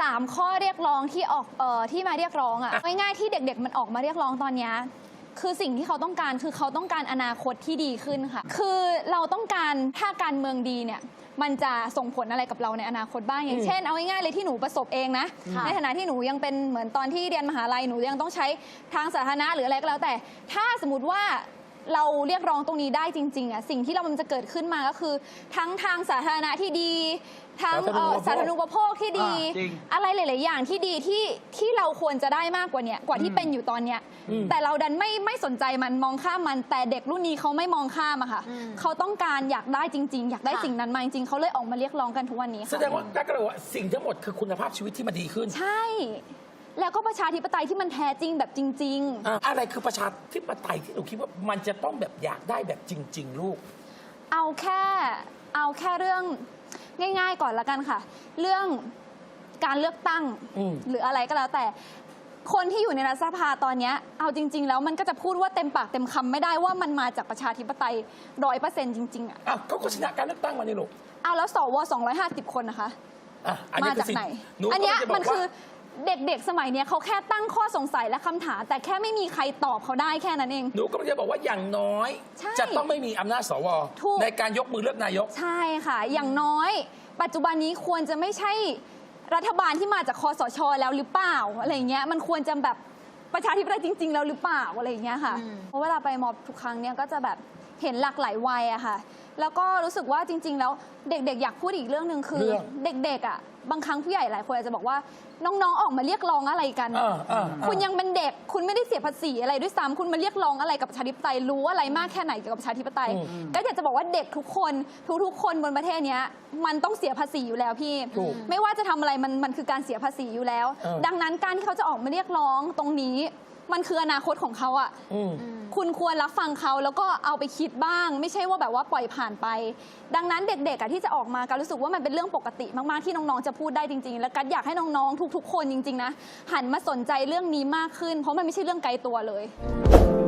สามข้อเรียกร้องที่ออกเอ่อที่มาเรียกร้องอะอะง่ายๆที่เด็ก ๆ มันออกมาเรียกร้องตอนเนี้ยคือสิ่งที่เขาต้องการคือเขาต้องการอนาคตที่ดีขึ้นค่ะ คือเราต้องการถ้าการเมืองดีเนี่ย มันจะส่งผลอะไรกับเราในอนาคตบ้างอย่างเช่นเอาง่ายๆเลยที่หนูประสบเองนะค่ะในฐานะที่หนูยังเป็นเหมือนตอนที่เรียนมหาลัยหนูยังต้องใช้ทางสาธารณะหรืออะไรก็แล้วแต่ ถ้าสมมติว่าเราเรียกร้องตรงนี้ได้จริงๆอะสิ่งที่เรามันจะเกิดขึ้นมาก็คือ ทั้งทางสาธารณะที่ดี ทั้งเอ่อสาธารณูปโภคที่ดี อ่าจริงอะไรหลาย ๆ อย่างที่ดีที่ที่เราควรจะได้มากกว่าเนี้ยกว่าที่เป็นอยู่ตอนเนี้ยอืม แต่เราดันไม่ไม่สนใจมันมองข้ามมัน แต่เด็กรุ่นนี้เขาไม่มองข้ามอะค่ะ อืม เขาต้องการอยากได้จริง ๆ อยากได้ค่ะสิ่งนั้นมาจริง ๆเขาเลยออกมาเรียกร้องกันทุกวันนี้แสค่ะ ดงว่าก็เลยว่าสิ่งทั้งหมดคือคุณภาพชีวิตที่มันดีขึ้นใช่ แล้วก็ประชาธิปไตยที่มันแท้จริงแบบจริง ๆ อะอะไรคือประชาธิปไตยที่หนูคิดว่ามันจะต้องแบบอยากได้แบบจริง ๆ ลูก เอาแค่เอาแค่เรื่อง ง่าย ๆ ก่อนละกันค่ะ เรื่องการเลือกตั้งอืมหรืออะไรก็แล้วแต่คนที่อยู่ในรัฐสภาตอนเนี้ยเอาจริง ๆ แล้วมันก็จะพูดว่าเต็มปากเต็มคำไม่ได้ว่ามันมาจากประชาธิปไตยร้อยเปอร์เซ็นต์จริง ๆอะอะเขาก็ชนะการเลือกตั้งมานี่ลูกเอาแล้วสว250คนนะคะอะอันมานี้คืจากสิ่งไหนหนูอันเนี้ยกำลังจะบมัอนกว่าคือ เด็กๆ สมัยเนี้ยเขาแค่ตั้งข้อสงสัยและคำถาม แต่แค่ไม่มีใครตอบเขาได้แค่นั้นเอง หนูกำลังจะบอกว่าอย่างน้อย ใช่จะต้องไม่มีอำนาจสวถูก ในการยกมือเลือกนายก ใช่ค่ะ อย่างน้อย ปัจจุบันนี้ควรจะไม่ใช่รัฐบาลที่มาจากคอสช แล้วหรือเปล่าอะไรอย่างเงี้ยมันควรจะแบบประชาธิปไตยจริง ๆ แล้วหรือเปล่าอะไรอย่างเงี้ยค่ะ อืม เพราะเวลาไปมอบทุกครั้งเนี่ยก็จะแบบ เห็นหลากหลายวัยอะค่ะ แล้วก็รู้สึกว่าจริง ๆ แล้วเด็กๆ อยากพูดอีกเรื่องหนึ่งคือเรื่องเด็กๆอะบางครั้งผู้ใหญ่หลายคนอาจจะบอกว่าน้องๆออกมาเรียกร้องอะไรกันอ่าอ่าอ่าคุณยังเป็นเด็กคุณไม่ได้เสียภาษีอะไรด้วยซ้ำคุณมาเรียกร้องอะไรกับประชาธิปไตยรู้อะไรมากแค่ไหนเกี่ยวกับประชาธิปไตยก็อยากจะบอกว่าเด็กทุกคนทุกๆ คนบนประเทศเนี้ยมันต้องเสียภาษีอยู่แล้วพี่ ถูกไม่ว่าจะทำอะไรมันมันคือการเสียภาษีอยู่แล้ว เออ ดังนั้นการที่เขาจะออกมาเรียกร้องตรงนี้ มันคืออนาคตของเขาอะอืม คุณควรรับฟังเขาแล้วก็เอาไปคิดบ้าง ไม่ใช่ว่าแบบว่าปล่อยผ่านไป ดังนั้นเด็กๆอะที่จะออกมาการรู้สึกว่ามันเป็นเรื่องปกติมากๆที่น้องๆจะพูดได้จริง ๆ และกัดอยากให้น้องๆทุก ๆ คนจริงๆนะหันมาสนใจเรื่องนี้มากขึ้น เพราะมันไม่ใช่เรื่องไกลตัวเลยอ